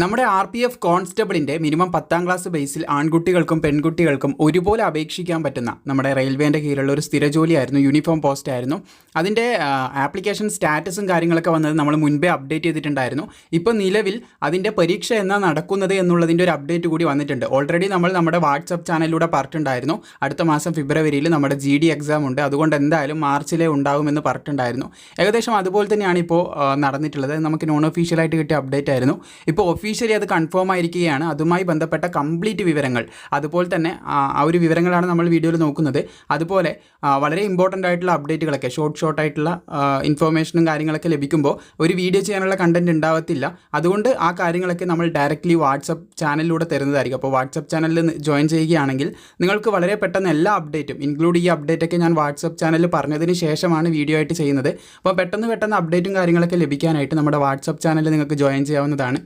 നമ്മുടെ R P F കോൺസ്റ്റബിളിന്റെ minimum പത്താം ക്ലാസ് ബേസിൽ ആൺകുട്ടികൾക്കും പെൺകുട്ടികൾക്കും ഒരുപോലെ അപേക്ഷിക്കാൻ പറ്റുന്ന നമ്മുടെ റെയിൽവേന്റെ കീഴിലുള്ള ഒരു സ്ഥിര ജോലിയായിരുന്നു യൂണിഫോം പോസ്റ്റ് ആയിരുന്നു അതിന്റെ ആപ്ലിക്കേഷൻ സ്റ്റാറ്റസും കാര്യങ്ങളൊക്കെ വന്നത് നമ്മൾ മുൻപേ അപ്ഡേറ്റ് ചെയ്തിട്ടുണ്ടായിരുന്നു. ഇപ്പോൾ നിലവിൽ അതിന്റെ പരീക്ഷ എന്നാ നടക്കുന്നത് എന്നുള്ളതിന്റെ ഒരു അപ്ഡേറ്റ് കൂടി വന്നിട്ടുണ്ട്. ഓൾറെഡി നമ്മൾ നമ്മുടെ വാട്സപ്പ് ചാനലിലൂടെ പറഞ്ഞിട്ടുണ്ടായിരുന്നു. അടുത്ത മാസം ഫെബ്രുവരിയിൽ നമ്മുടെ ജി ഡി എക്സാം ഉണ്ട്. അതുകൊണ്ട് എന്തായാലും മാർച്ചിലേ ഉണ്ടാകുമെന്ന് പറഞ്ഞിട്ടുണ്ടായിരുന്നു. ഏകദേശം അതുപോലെ തന്നെയാണ് ഇപ്പോൾ നടന്നിട്ടുള്ളത്. നമുക്ക് നോൺ ഒഫീഷ്യലായിട്ട് കിട്ടിയ അപ്ഡേറ്റ് ആയിരുന്നു. ഇപ്പോൾ ഒഫീഷ്യലി അത് കൺഫേം ആയിരിക്കുകയാണ്. അതുമായി ബന്ധപ്പെട്ട കംപ്ലീറ്റ് വിവരങ്ങൾ. അതുപോലെ തന്നെ ആ ഒരു വിവരങ്ങളാണ് നമ്മൾ വീഡിയോയിൽ നോക്കുന്നത്. അതുപോലെ വളരെ ഇമ്പോർട്ടന്റ് ആയിട്ടുള്ള അപ്ഡേറ്റുകളൊക്കെ ഷോർട്ട് ഷോർട്ട് ആയിട്ടുള്ള ഇൻഫോർമേഷനും കാര്യങ്ങളൊക്കെ ലഭിക്കുമ്പോൾ ഒരു വീഡിയോ ചെയ്യാനുള്ള കണ്ടന്റ് ഉണ്ടാവത്തില്ല. അതുകൊണ്ട് ആ കാര്യങ്ങളൊക്കെ നമ്മൾ ഡയറക്റ്റ്ലി വാട്സപ്പ് ചാനലിലൂടെ തരുന്നതായിരിക്കും. അപ്പോൾ വാട്സപ്പ് ചാനലിൽ ജോയിൻ ചെയ്യുകയാണെങ്കിൽ നിങ്ങൾക്ക് വളരെ പെട്ടെന്ന് എല്ലാ അപ്ഡേറ്റും ഇൻക്ലൂഡ് ഈ അപ്ഡേറ്റൊക്കെ ഞാൻ വാട്സപ്പ് ചാനലിൽ പറഞ്ഞതിന് ശേഷമാണ് വീഡിയോ ആയിട്ട് ചെയ്യുന്നത്. അപ്പോൾ പെട്ടെന്ന് പെട്ടെന്ന് അപ്ഡേറ്റും കാര്യങ്ങളൊക്കെ ലഭിക്കാനായിട്ട് നമ്മുടെ വാട്സപ്പ് ചാനലിൽ നിങ്ങൾക്ക് ജോയിൻ ചെയ്യാവുന്നതാണ്.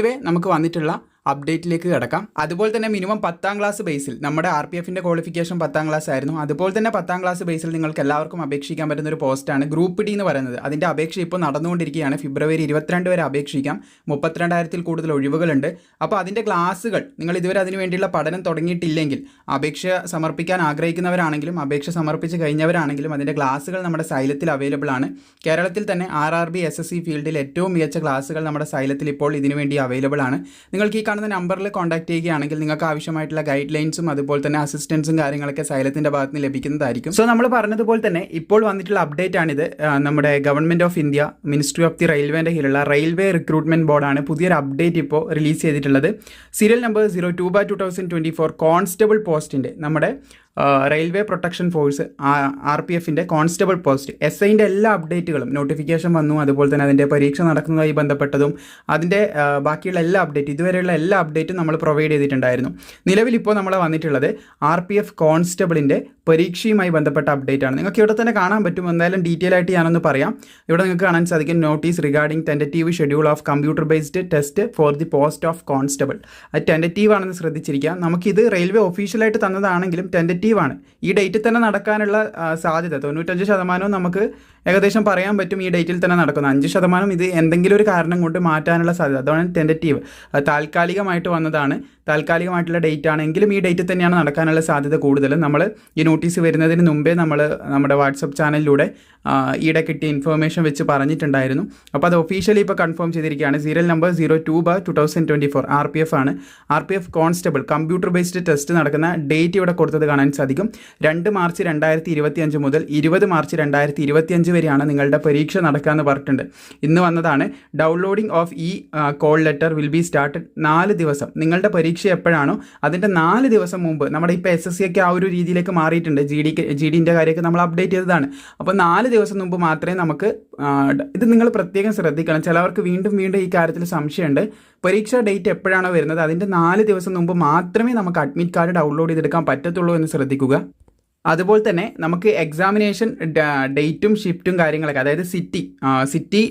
എനിവേ നമുക്ക് വന്നിട്ടുള്ള അപ്ഡേറ്റിലേക്ക് കിടക്കാം. അതുപോലെ തന്നെ മിനിമം പത്താം ക്ലാസ് ബേസിൽ നമ്മുടെ ആർ പി എഫിന്റെ ക്വാളിഫിക്കേഷൻ പത്താം ക്ലാസ് ആയിരുന്നു. അതുപോലെ തന്നെ പത്താം ക്ലാസ് ബേസിൽ നിങ്ങൾക്ക് എല്ലാവർക്കും അപേക്ഷിക്കാൻ പറ്റുന്ന ഒരു പോസ്റ്റാണ് ഗ്രൂപ്പ് ഡി എന്ന് പറയുന്നത്. അതിന്റെ അപേക്ഷ ഇപ്പോൾ നടന്നുകൊണ്ടിരിക്കുകയാണ്. ഫെബ്രുവരി ഇരുപത്തിരണ്ട് വരെ അപേക്ഷിക്കാം. മുപ്പത്തിരണ്ടായിരത്തിൽ കൂടുതൽ ഒഴിവുകളുണ്ട്. അപ്പോൾ അതിന്റെ ക്ലാസ്സുകൾ നിങ്ങൾ ഇതുവരെ അതിന് വേണ്ടിയുള്ള പഠനം തുടങ്ങിയിട്ടില്ലെങ്കിൽ അപേക്ഷ സമർപ്പിക്കാൻ ആഗ്രഹിക്കുന്നവരാണെങ്കിലും അപേക്ഷ സമർപ്പിച്ച് കഴിഞ്ഞവരാണെങ്കിലും അതിന്റെ ക്ലാസ്സുകൾ നമ്മുടെ സൈലത്തിൽ അവൈലബിൾ ആണ്. കേരളത്തിൽ തന്നെ R R B S S C ഫീൽഡിൽ ഏറ്റവും മികച്ച ക്ലാസ്സുകൾ നമ്മുടെ സൈലത്തിൽ ഇപ്പോൾ ഇതിനുവേണ്ടി അവൈലബിൾ ആണ്. നിങ്ങൾക്ക് ഈ കാണുന്ന നമ്പറിൽ കോൺടാക്ട് ചെയ്യുകയാണെങ്കിൽ നിങ്ങൾക്ക് ആവശ്യമായിട്ടുള്ള ഗൈഡ് ലൈൻസും അതുപോലെ തന്നെ അസിസ്റ്റൻസും കാര്യങ്ങളൊക്കെ സൈലത്തിന്റെ ഭാഗത്ത് നിന്ന് ലഭിക്കുന്നതായിരിക്കും. സോ നമ്മൾ പറഞ്ഞതുപോലെ തന്നെ ഇപ്പോൾ വന്നിട്ടുള്ള അപ്ഡേറ്റ് ആണിത്. നമ്മുടെ government of India ministry of the റെയിൽവേന്റെ കീഴിലുള്ള റെയിൽവേ റിക്രൂട്ട്മെന്റ് ബോർഡാണ് പുതിയൊരു അപ്ഡേറ്റ് ഇപ്പോൾ റിലീസ് ചെയ്തിട്ടുള്ളത്. Serial number zero two by two thousand twenty four constable പോസ്റ്റിന്റെ നമ്മുടെ railway protection force R P എഫിന്റെ കോൺസ്റ്റബിൾ പോസ്റ്റ് എസ് ഐന്റെ എല്ലാ അപ്ഡേറ്റുകളും നോട്ടിഫിക്കേഷൻ വന്നു അതുപോലെ തന്നെ അതിന്റെ പരീക്ഷ നടക്കുന്നതുമായി ബന്ധപ്പെട്ടതും അതിന്റെ ബാക്കിയുള്ള എല്ലാ അപ്ഡേറ്റ് ഇതുവരെയുള്ള എല്ലാ അപ്ഡേറ്റും നമ്മൾ പ്രൊവൈഡ് ചെയ്തിട്ടുണ്ടായിരുന്നു. നിലവിൽ ഇപ്പോൾ നമ്മൾ വന്നിട്ടുള്ളത് ആർ പി എഫ് കോൺസ്റ്റബിളിന്റെ പരീക്ഷയുമായി ബന്ധപ്പെട്ട അപ്ഡേറ്റ് ആണ് നിങ്ങൾക്ക് ഇവിടെ തന്നെ കാണാൻ പറ്റും. എന്തായാലും ഡീറ്റെയിൽ ആയിട്ട് ഞാനൊന്ന് പറയാം. ഇവിടെ നിങ്ങൾക്ക് കാണാൻ സാധിക്കും notice regarding tentative schedule of computer based test for the post of constable അത് ടെന്ററ്റീവ് ആണെന്ന് ശ്രദ്ധിച്ചിരിക്കുക. നമുക്കിത് റെയിൽവേ ഒഫീഷ്യലായിട്ട് തന്നതാണെങ്കിലും ടെന്ററ്റീവ് ആണ്. ഈ ഡേറ്റിൽ തന്നെ നടക്കാനുള്ള സാധ്യത തൊണ്ണൂറ്റഞ്ച് ശതമാനവും നമുക്ക് ഏകദേശം പറയാൻ പറ്റും ഈ ഡേറ്റിൽ തന്നെ നടക്കുന്ന. അഞ്ച് ശതമാനം ഇത് എന്തെങ്കിലും ഒരു കാരണം കൊണ്ട് മാറ്റാനുള്ള സാധ്യത. അതാണ് ടെന്ററ്റീവ് താൽക്കാലികമായിട്ട് വന്നതാണ്. താൽക്കാലികമായിട്ടുള്ള ഡേറ്റ് ആണെങ്കിലും ഈ ഡേറ്റിൽ തന്നെയാണ് നടക്കാനുള്ള സാധ്യത കൂടുതൽ. നമ്മൾ ഈ നോട്ടീസ് വരുന്നതിന് മുമ്പേ നമ്മൾ നമ്മുടെ വാട്സപ്പ് ചാനലിലൂടെ ഈടെ കിട്ടിയ ഇൻഫർമേഷൻ വെച്ച് പറഞ്ഞിട്ടുണ്ടായിരുന്നു. അപ്പോൾ അത് ഒഫീഷ്യലി ഇപ്പോൾ കൺഫേം ചെയ്തിരിക്കുകയാണ്. Serial number zero two by two thousand twenty four R P F ആണ്. R P F constable computer based test നടക്കുന്ന ഡേറ്റ് ഇവിടെ കൊടുത്തത് കാണാൻ സാധിക്കും. രണ്ട് മാർച്ച് രണ്ടായിരത്തി ഇരുപത്തി അഞ്ച് മുതൽ ഇരുപത് മാർച്ച് രണ്ടായിരത്തി ഇരുപത്തി അഞ്ച് വരെയാണ് നിങ്ങളുടെ പരീക്ഷ നടക്കാമെന്ന് പറഞ്ഞിട്ടുണ്ട്. ഇന്ന് വന്നതാണ് ഡൗൺലോഡിംഗ് ഓഫ് ഈ call letter will be started നാല് ദിവസം. നിങ്ങളുടെ പരീക്ഷ എപ്പോഴാണോ അതിന്റെ നാല് ദിവസം മുമ്പ് നമ്മുടെ ഇപ്പോൾ എസ് എസ് സി ഒക്കെ ആ ഒരു രീതിയിലേക്ക് മാറിയിട്ടുണ്ട് ജി ഡി ജി ഡിന്റെ കാര്യമൊക്കെ നമ്മൾ അപ്ഡേറ്റ് ചെയ്തതാണ്. അപ്പോൾ നാല് ദിവസം മുമ്പ് മാത്രമേ നമുക്ക് ഇത് നിങ്ങൾ പ്രത്യേകം ശ്രദ്ധിക്കണം. ചിലവർക്ക് വീണ്ടും വീണ്ടും ഈ കാര്യത്തിൽ സംശയമുണ്ട്. പരീക്ഷാ ഡേറ്റ് എപ്പോഴാണോ വരുന്നത് അതിന്റെ നാല് ദിവസം മുമ്പ് മാത്രമേ നമുക്ക് അഡ്മിറ്റ് കാർഡ് ഡൗൺലോഡ് ചെയ്തെടുക്കാൻ പറ്റത്തുള്ളൂ എന്ന് ശ്രദ്ധിക്കുക. അതുപോലെ തന്നെ നമുക്ക് എക്സാമിനേഷൻ ഡേറ്റും ഷിഫ്റ്റും കാര്യങ്ങളൊക്കെ അതായത് city city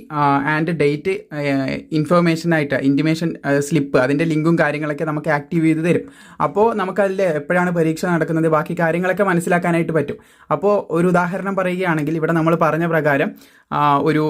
and date information ആയിട്ട് ഇന്റിമേഷൻ സ്ലിപ്പ് അതിന്റെ ലിങ്കും കാര്യങ്ങളൊക്കെ നമുക്ക് ആക്റ്റീവ് ചെയ്ത് തരും. അപ്പോൾ നമുക്കതിൽ എപ്പോഴാണ് പരീക്ഷ നടക്കുന്നത് ബാക്കി കാര്യങ്ങളൊക്കെ മനസ്സിലാക്കാനായിട്ട് പറ്റും. അപ്പോൾ ഒരു ഉദാഹരണം പറയുകയാണെങ്കിൽ ഇവിടെ നമ്മൾ പറഞ്ഞ പ്രകാരം ഒരു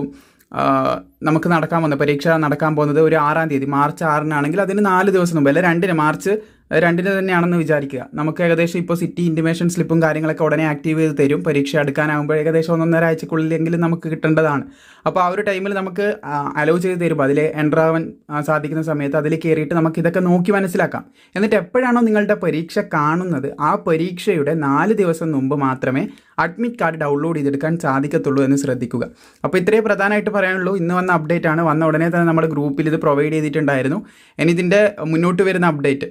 നമുക്ക് നടക്കാൻ പോകുന്ന പരീക്ഷ നടക്കാൻ പോകുന്നത് ഒരു ആറാം തീയതി മാർച്ച് ആറിനാണെങ്കിൽ അതിന് നാല് ദിവസം മുമ്പ് അല്ലെ രണ്ടിന് മാർച്ച് രണ്ടിന് തന്നെയാണെന്ന് വിചാരിക്കുക. നമുക്ക് ഏകദേശം ഇപ്പോൾ സിറ്റി ഇന്റിമേഷൻ സ്ലിപ്പും കാര്യങ്ങളൊക്കെ ഉടനെ ആക്റ്റീവ് ചെയ്ത് തരും. പരീക്ഷ എടുക്കാനാകുമ്പോൾ ഏകദേശം ഒന്നൊന്നര ആഴ്ചക്കുള്ളിലെങ്കിലും നമുക്ക് കിട്ടേണ്ടതാണ്. അപ്പോൾ ആ ഒരു ടൈമിൽ നമുക്ക് അലോ ചെയ്ത് തരുമ്പോൾ അതിൽ എന്റർ ആവാൻ സാധിക്കുന്ന സമയത്ത് അതിൽ കയറിയിട്ട് നമുക്ക് ഇതൊക്കെ നോക്കി മനസ്സിലാക്കാം. എന്നിട്ട് എപ്പോഴാണോ നിങ്ങളുടെ പരീക്ഷ കാണുന്നത് ആ പരീക്ഷയുടെ നാല് ദിവസം മുമ്പ് മാത്രമേ അഡ്മിറ്റ് കാർഡ് ഡൗൺലോഡ് ചെയ്തെടുക്കാൻ സാധിക്കത്തുള്ളൂ എന്ന് ശ്രദ്ധിക്കുക. അപ്പോൾ ഇത്രയും പ്രധാനമായിട്ട് പറയാനുള്ളൂ. ഇന്ന് വന്ന അപ്ഡേറ്റ് ആണ്. വന്ന ഉടനെ തന്നെ നമ്മുടെ ഗ്രൂപ്പിൽ ഇത് പ്രൊവൈഡ് ചെയ്തിട്ടുണ്ടായിരുന്നു. ഇനി ഇതിന്റെ മുന്നോട്ട് വരുന്ന അപ്ഡേറ്റ്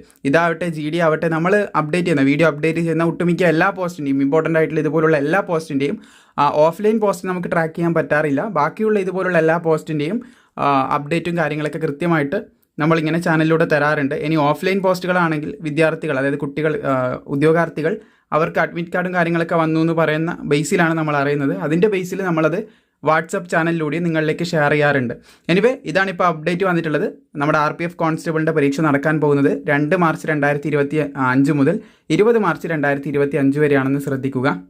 ഇതാവട്ടെ ജി ഡി ആവട്ടെ നമ്മൾ അപ്ഡേറ്റ് ചെയ്യുന്ന വീഡിയോ അപ്ഡേറ്റ് ചെയ്യുന്ന ഒട്ടുമിക്ക എല്ലാ പോസ്റ്റിന്റെയും ഇമ്പോർട്ടന്റ് ആയിട്ടുള്ള ഇതുപോലുള്ള എല്ലാ പോസ്റ്റിന്റെയും ഓഫ്ലൈൻ പോസ്റ്റ് നമുക്ക് ട്രാക്ക് ചെയ്യാൻ പറ്റാറില്ല. ബാക്കിയുള്ള ഇതുപോലുള്ള എല്ലാ പോസ്റ്റിന്റെയും അപ്ഡേറ്റും കാര്യങ്ങളൊക്കെ കൃത്യമായിട്ട് നമ്മളിങ്ങനെ ചാനലിലൂടെ തരാറുണ്ട്. ഇനി ഓഫ്ലൈൻ പോസ്റ്റുകളാണെങ്കിൽ വിദ്യാർത്ഥികൾ അതായത് കുട്ടികൾ ഉദ്യോഗാർത്ഥികൾ അവർക്ക് അഡ്മിറ്റ് കാർഡും കാര്യങ്ങളൊക്കെ വന്നു എന്ന് പറയുന്ന ബേസിലാണ് നമ്മൾ അറിയുന്നത്. അതിന്റെ ബേസിൽ നമ്മളത് വാട്സപ്പ് ചാനലിലൂടെ നിങ്ങളിലേക്ക് ഷെയർ ചെയ്യാറുണ്ട്. എനിവേ ഇതാണ് ഇപ്പോൾ അപ്ഡേറ്റ് വന്നിട്ടുള്ളത്. നമ്മുടെ ആർ പി എഫ് കോൺസ്റ്റബിളിന്റെ പരീക്ഷ നടക്കാൻ പോകുന്നത് രണ്ട് മാർച്ച് രണ്ടായിരത്തി ഇരുപത്തി അഞ്ച് മുതൽ ഇരുപത് മാർച്ച് രണ്ടായിരത്തി ഇരുപത്തി അഞ്ച് വരെയാണെന്ന് ശ്രദ്ധിക്കുക.